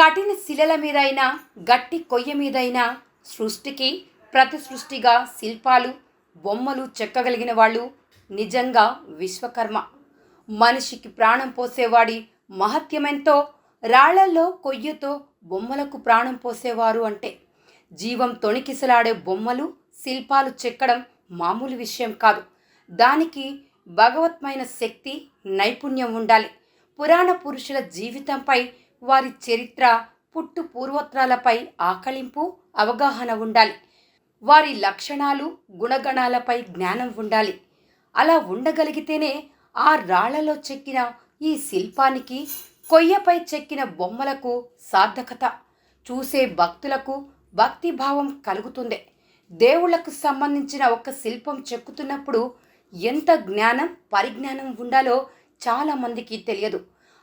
కఠిన శిలల మీదైనా గట్టి కొయ్య మీదైనా సృష్టికి ప్రతి సృష్టిగా శిల్పాలు బొమ్మలు చెక్కగలిగిన వాళ్ళు నిజంగా విశ్వకర్మ. మనిషికి ప్రాణం పోసేవాడి మహత్యమెంతో రాళ్ళల్లో కొయ్యతో బొమ్మలకు ప్రాణం పోసేవారు అంటే జీవం తొణికిసలాడే బొమ్మలు శిల్పాలు చెక్కడం మామూలు విషయం కాదు. దానికి భగవత్మైన శక్తి నైపుణ్యం ఉండాలి. పురాణ పురుషుల జీవితంపై వారి చరిత్ర పుట్టు పూర్వత్రాలపై ఆకలింపు అవగాహన ఉండాలి. వారి లక్షణాలు గుణగణాలపై జ్ఞానం ఉండాలి. అలా ఉండగలిగితేనే ఆ రాళ్ళలో చెక్కిన ఈ శిల్పానికి కొయ్యపై చెక్కిన బొమ్మలకు సార్థకత. చూసే భక్తులకు భక్తిభావం కలుగుతుంది. దేవుళ్ళకు సంబంధించిన ఒక శిల్పం చెక్కుతున్నప్పుడు ఎంత జ్ఞానం పరిజ్ఞానం ఉండాలో చాలామందికి తెలియదు.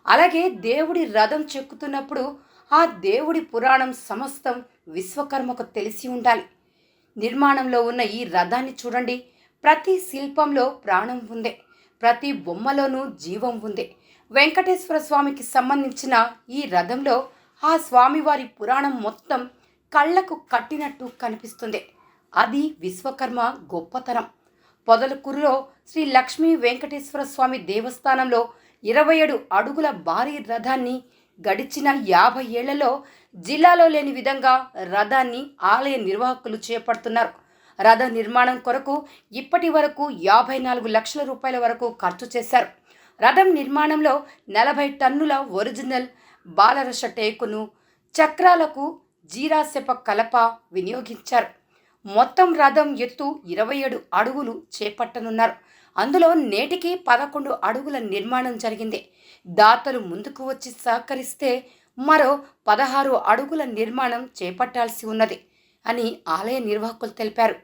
అలాగే దేవుడి రథం చెక్కుతున్నప్పుడు ఆ దేవుడి పురాణం సమస్తం విశ్వకర్మకు తెలిసి ఉండాలి. నిర్మాణంలో ఉన్న ఈ రథాన్ని చూడండి. ప్రతి శిల్పంలో ప్రాణం ఉంది. ప్రతి బొమ్మలోనూ జీవం ఉంది. వెంకటేశ్వర స్వామికి సంబంధించిన ఈ రథంలో ఆ స్వామివారి పురాణం మొత్తం కళ్ళకు కట్టినట్టు కనిపిస్తుంది. అది విశ్వకర్మ గొప్పతనం. పొదలకూరులో శ్రీ లక్ష్మీ వెంకటేశ్వర స్వామి దేవస్థానంలో ఇరవై ఏడు అడుగుల భారీ రథాన్ని గడిచిన యాభై ఏళ్ళలో జిల్లాలో లేని విధంగా రథాన్ని ఆలయ నిర్వాహకులు చేపడుతున్నారు. రథ నిర్మాణం కొరకు ఇప్పటి వరకు యాభై నాలుగు లక్షల రూపాయల వరకు ఖర్చు చేశారు. రథం నిర్మాణంలో నలభై టన్నుల ఒరిజినల్ బాలరస టేకును చక్రాలకు జీరాసెప కలప వినియోగించారు. మొత్తం రథం ఎత్తు ఇరవై ఏడు అడుగులు చేపట్టనున్నారు. అందులో నేటికి పదకొండు అడుగుల నిర్మాణం జరిగింది. దాతలు ముందుకు వచ్చి సహకరిస్తే మరో పదహారు అడుగుల నిర్మాణం చేపట్టాల్సి ఉన్నది అని ఆలయ నిర్వాహకులు తెలిపారు.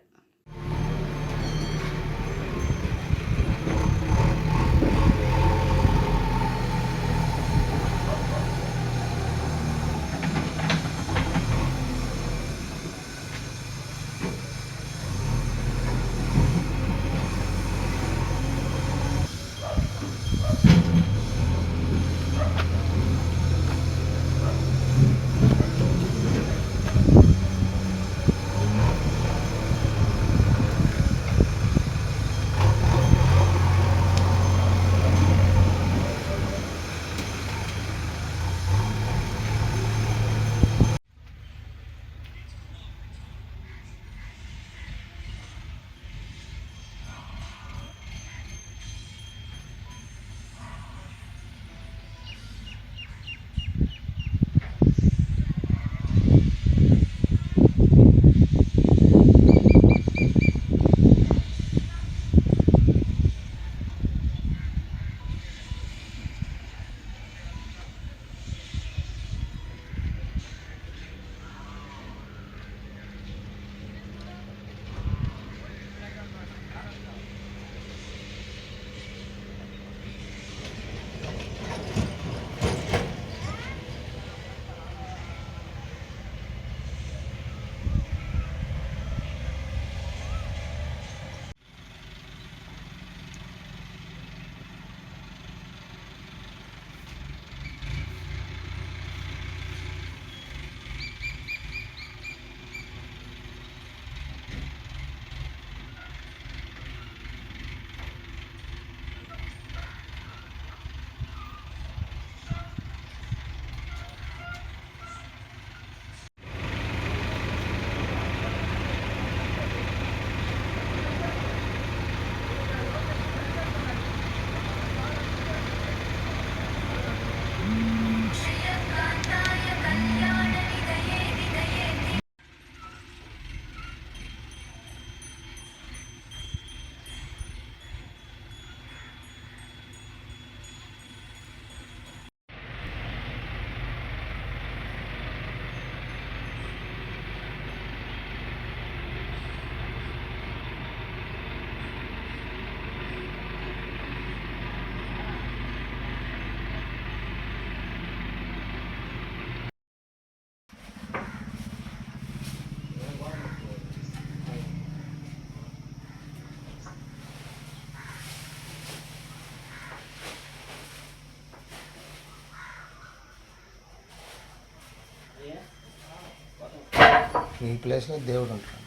ఈ ప్లేస్లో దేవుడు ఉంటాడు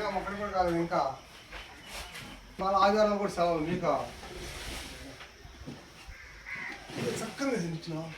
అనమాట కూడా కాదు ఇంకా మన కూడా సెలవు మీకు చక్కగా తింటున్నావు.